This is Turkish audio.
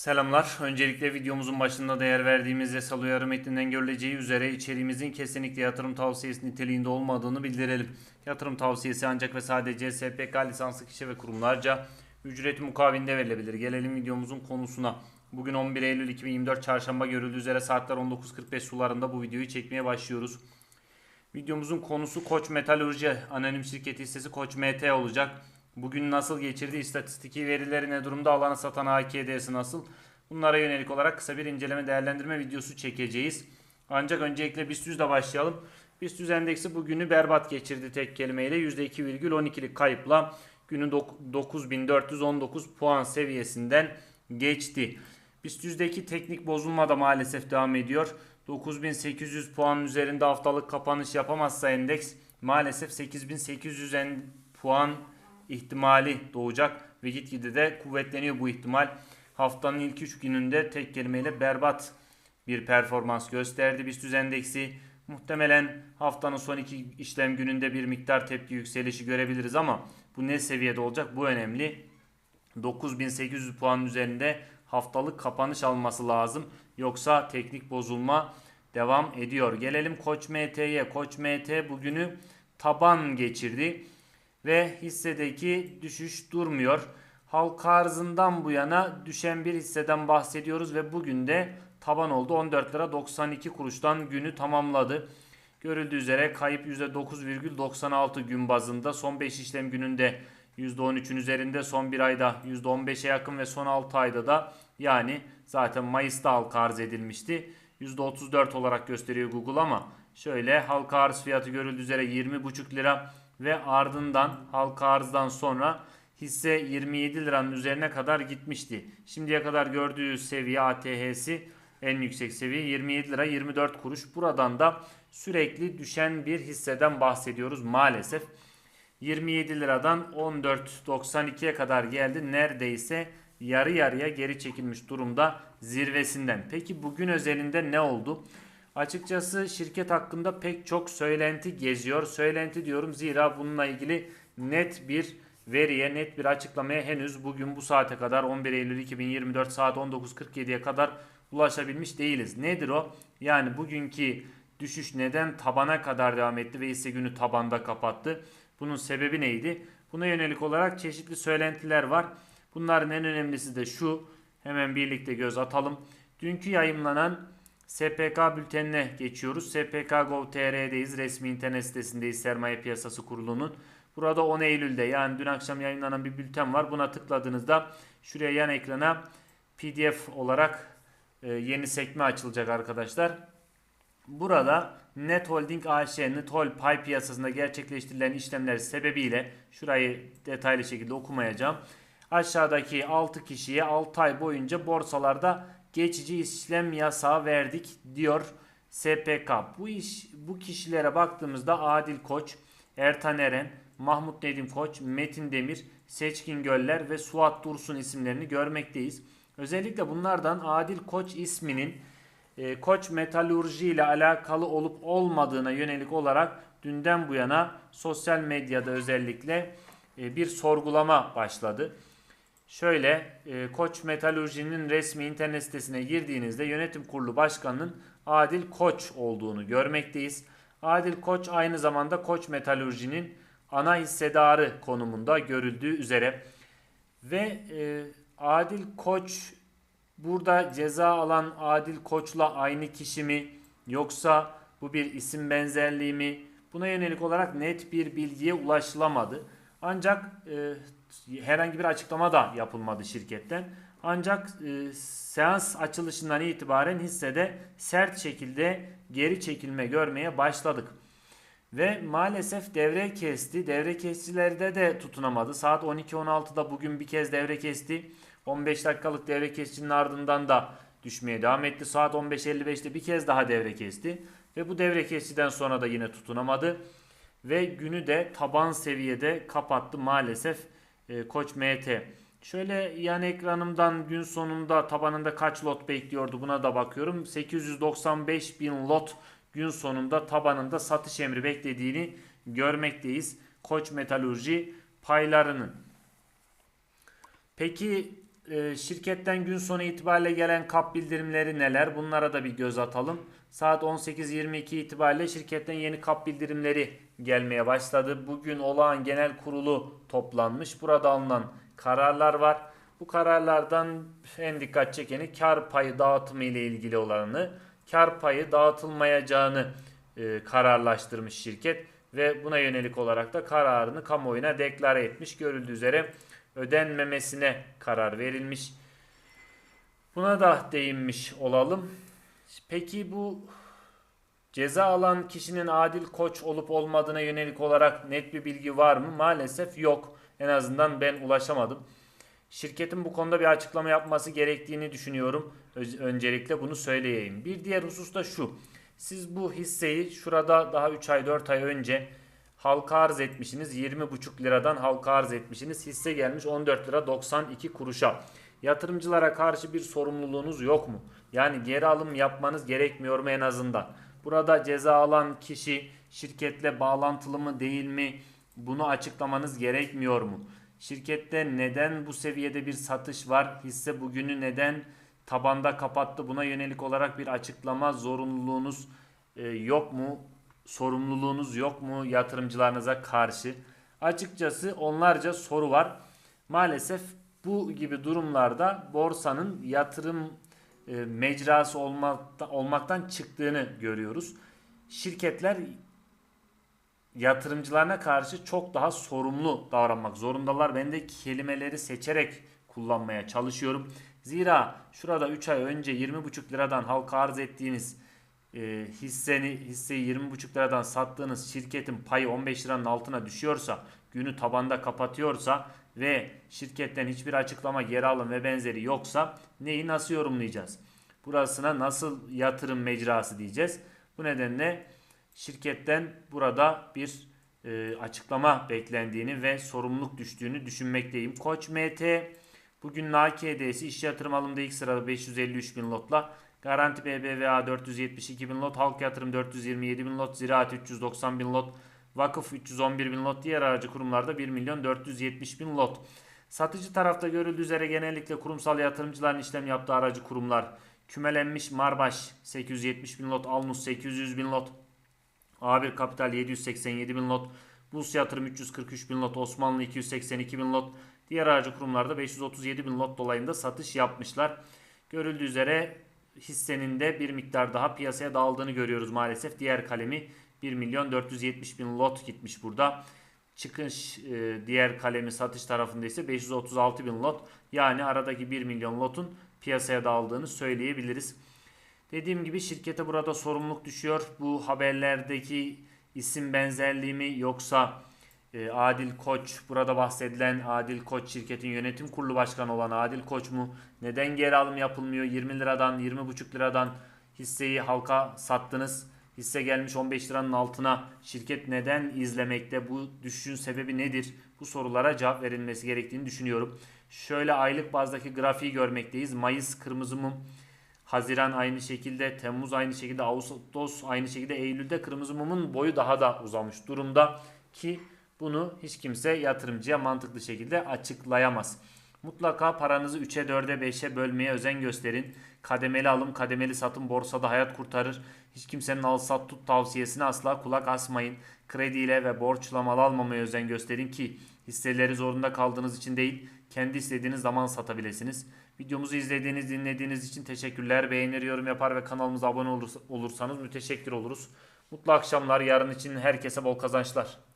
Selamlar. Öncelikle videomuzun başında değer verdiğimiz yasal uyarı metninden görüleceği üzere içeriğimizin kesinlikle yatırım tavsiyesi niteliğinde olmadığını bildirelim. Yatırım tavsiyesi ancak ve sadece SPK lisanslı kişi ve kurumlarca ücreti mukabilinde verilebilir. Gelelim videomuzun konusuna. Bugün 11 Eylül 2024 Çarşamba görüldüğü üzere saatler 19.45 sularında bu videoyu çekmeye başlıyoruz. Videomuzun konusu Koç Metalurji Anonim Şirketi hissesi Koç MT olacak. Bugün nasıl geçirdi? İstatistiki verileri ne durumda? Alanı satan AKD'si nasıl? Bunlara yönelik olarak kısa bir inceleme değerlendirme videosu çekeceğiz. Ancak öncelikle BIST 100'le başlayalım. BIST 100 endeksi bugünü berbat geçirdi tek kelimeyle. %2,12'lik kayıpla günü dok- 9419 puan seviyesinden geçti. BIST 100'deki teknik bozulma da maalesef devam ediyor. 9800 puan üzerinde haftalık kapanış yapamazsa endeks maalesef 8800 en puan ihtimali doğacak ve gitgide de kuvvetleniyor bu ihtimal. Haftanın ilk 3 gününde tek kelimeyle berbat bir performans gösterdi. BIST endeksi muhtemelen haftanın son iki işlem gününde bir miktar tepki yükselişi görebiliriz ama bu ne seviyede olacak bu önemli. 9800 puan üzerinde haftalık kapanış alması lazım. Yoksa teknik bozulma devam ediyor. Gelelim Koç MT'ye. Koç MT bugünü taban geçirdi ve hissedeki düşüş durmuyor. Halka arzından bu yana düşen bir hisseden bahsediyoruz ve bugün de taban oldu. 14 lira 92 kuruştan günü tamamladı. Görüldüğü üzere kayıp %9,96 gün bazında son 5 işlem gününde %13'ün üzerinde son bir ayda %15'e yakın ve son 6 ayda da yani zaten Mayıs'ta halka arz edilmişti. %34 olarak gösteriyor Google ama şöyle halka arz fiyatı görüldüğü üzere 20,5 lira ve ardından halka arzdan sonra hisse 27 liranın üzerine kadar gitmişti. Şimdiye kadar gördüğü seviye ATH'si en yüksek seviye 27 lira 24 kuruş. Buradan da sürekli düşen bir hisseden bahsediyoruz maalesef. 27 liradan 14.92'ye kadar geldi. Neredeyse yarı yarıya geri çekilmiş durumda zirvesinden. Peki bugün özelinde ne oldu? Açıkçası şirket hakkında pek çok söylenti geziyor. Söylenti diyorum zira bununla ilgili net bir veriye, net bir açıklamaya henüz bugün bu saate kadar 11 Eylül 2024 saat 19.47'ye kadar ulaşabilmiş değiliz. Nedir o? Yani bugünkü düşüş neden tabana kadar devam etti ve hisse günü tabanda kapattı? Bunun sebebi neydi? Buna yönelik olarak çeşitli söylentiler var. Bunların en önemlisi de şu. Hemen birlikte göz atalım. Dünkü yayınlanan SPK bültenine geçiyoruz. SPK Gov.tr'deyiz. Resmi internet sitesindeyiz Sermaye Piyasası Kurulu'nun. Burada 10 Eylül'de yani dün akşam yayınlanan bir bülten var. Buna tıkladığınızda şuraya yan ekrana PDF olarak e, yeni sekme açılacak arkadaşlar. Burada Net Holding AŞ, Nethol pay piyasasında gerçekleştirilen işlemler sebebiyle şurayı detaylı şekilde okumayacağım. Aşağıdaki 6 kişiye 6 ay boyunca borsalarda geçici işlem yasağı verdik diyor SPK. Bu iş bu kişilere baktığımızda Adil Koç, Ertan Eren, Mahmut Nedim Koç, Metin Demir, Seçkin Göller ve Suat Dursun isimlerini görmekteyiz. Özellikle bunlardan Adil Koç isminin e, Koç Metalurji ile alakalı olup olmadığına yönelik olarak dünden bu yana sosyal medyada özellikle e, bir sorgulama başladı. Şöyle e, Koç Metalurji'nin resmi internet sitesine girdiğinizde yönetim kurulu başkanının Adil Koç olduğunu görmekteyiz. Adil Koç aynı zamanda Koç Metalurji'nin ana hissedarı konumunda görüldüğü üzere ve e, Adil Koç burada ceza alan Adil Koç'la aynı kişi mi yoksa bu bir isim benzerliği mi? Buna yönelik olarak net bir bilgiye ulaşılamadı. Ancak e, herhangi bir açıklama da yapılmadı şirketten. Ancak e, seans açılışından itibaren hissede sert şekilde geri çekilme görmeye başladık. Ve maalesef devre kesti. Devre kesicilerde de tutunamadı. Saat 12.16'da bugün bir kez devre kesti. 15 dakikalık devre kesicinin ardından da düşmeye devam etti. Saat 15.55'te bir kez daha devre kesti. Ve bu devre kesiciden sonra da yine tutunamadı. Ve günü de taban seviyede kapattı maalesef e, Koç MT. Şöyle yan ekranımdan gün sonunda tabanında kaç lot bekliyordu buna da bakıyorum. 895 bin lot gün sonunda tabanında satış emri beklediğini görmekteyiz. Koç Metalurji paylarının. Peki e, şirketten gün sonu itibariyle gelen kap bildirimleri neler? Bunlara da bir göz atalım. Saat 18.22 itibariyle şirketten yeni kap bildirimleri gelmeye başladı. Bugün olağan genel kurulu toplanmış. Burada alınan kararlar var. Bu kararlardan en dikkat çekeni kar payı dağıtımı ile ilgili olanı, kar payı dağıtılmayacağını e, kararlaştırmış şirket ve buna yönelik olarak da kararını kamuoyuna deklare etmiş. Görüldüğü üzere ödenmemesine karar verilmiş. Buna da değinmiş olalım. Peki bu ceza alan kişinin adil koç olup olmadığına yönelik olarak net bir bilgi var mı? Maalesef yok. En azından ben ulaşamadım. Şirketin bu konuda bir açıklama yapması gerektiğini düşünüyorum. Öncelikle bunu söyleyeyim. Bir diğer husus da şu. Siz bu hisseyi şurada daha 3 ay 4 ay önce halka arz etmişsiniz. 20,5 liradan halka arz etmişsiniz. Hisse gelmiş 14 lira 92 kuruşa. Yatırımcılara karşı bir sorumluluğunuz yok mu? Yani geri alım yapmanız gerekmiyor mu en azından? Burada ceza alan kişi şirketle bağlantılı mı değil mi? Bunu açıklamanız gerekmiyor mu? Şirkette neden bu seviyede bir satış var? Hisse bugünü neden tabanda kapattı? Buna yönelik olarak bir açıklama zorunluluğunuz e, yok mu? Sorumluluğunuz yok mu yatırımcılarınıza karşı? Açıkçası onlarca soru var. Maalesef bu gibi durumlarda borsanın yatırım e, mecrası olmakta, olmaktan çıktığını görüyoruz. Şirketler yatırımcılarına karşı çok daha sorumlu davranmak zorundalar. Ben de kelimeleri seçerek kullanmaya çalışıyorum. Zira şurada 3 ay önce 20,5 liradan halka arz ettiğiniz e, hisseni hisseyi 20,5 liradan sattığınız şirketin payı 15 liranın altına düşüyorsa, günü tabanda kapatıyorsa ve şirketten hiçbir açıklama geri alım ve benzeri yoksa neyi nasıl yorumlayacağız? Burasına nasıl yatırım mecrası diyeceğiz? Bu nedenle şirketten burada bir e, açıklama beklendiğini ve sorumluluk düştüğünü düşünmekteyim. Koç MT bugün NAKD'si iş yatırım alımda ilk sırada 553 bin lotla. Garanti BBVA 472 bin lot, Halk Yatırım 427 bin lot, Ziraat 390 bin lot, Vakıf 311 bin lot, diğer aracı kurumlarda 1 milyon 470 bin lot. Satıcı tarafta görüldüğü üzere genellikle kurumsal yatırımcıların işlem yaptığı aracı kurumlar kümelenmiş Marbaş 870 bin lot, Alnus 800 bin lot, A1 Kapital 787 bin lot, Bus Yatırım 343 bin lot, Osmanlı 282 bin lot, diğer aracı kurumlarda 537 bin lot dolayında satış yapmışlar. Görüldüğü üzere hissenin de bir miktar daha piyasaya dağıldığını görüyoruz maalesef. Diğer kalemi 1 milyon 470 bin lot gitmiş burada. Çıkış e, diğer kalemi satış tarafında ise 536 bin lot. Yani aradaki 1 milyon lotun piyasaya dağıldığını söyleyebiliriz. Dediğim gibi şirkete burada sorumluluk düşüyor. Bu haberlerdeki isim benzerliği mi yoksa e, Adil Koç burada bahsedilen Adil Koç şirketin yönetim kurulu başkanı olan Adil Koç mu? Neden geri alım yapılmıyor? 20 liradan 20,5 liradan hisseyi halka sattınız. Hisse gelmiş 15 liranın altına. Şirket neden izlemekte? Bu düşüşün sebebi nedir? Bu sorulara cevap verilmesi gerektiğini düşünüyorum. Şöyle aylık bazdaki grafiği görmekteyiz. Mayıs kırmızı mum. Haziran aynı şekilde, Temmuz aynı şekilde, Ağustos aynı şekilde, Eylül'de kırmızı mumun boyu daha da uzamış durumda ki bunu hiç kimse yatırımcıya mantıklı şekilde açıklayamaz. Mutlaka paranızı 3'e 4'e 5'e bölmeye özen gösterin. Kademeli alım, kademeli satım borsada hayat kurtarır. Hiç kimsenin al sat tut tavsiyesine asla kulak asmayın. Krediyle ve borçla mal almamaya özen gösterin ki hisseleri zorunda kaldığınız için değil, kendi istediğiniz zaman satabilirsiniz. Videomuzu izlediğiniz, dinlediğiniz için teşekkürler. Beğenir, yorum yapar ve kanalımıza abone olursanız müteşekkir oluruz. Mutlu akşamlar. Yarın için herkese bol kazançlar.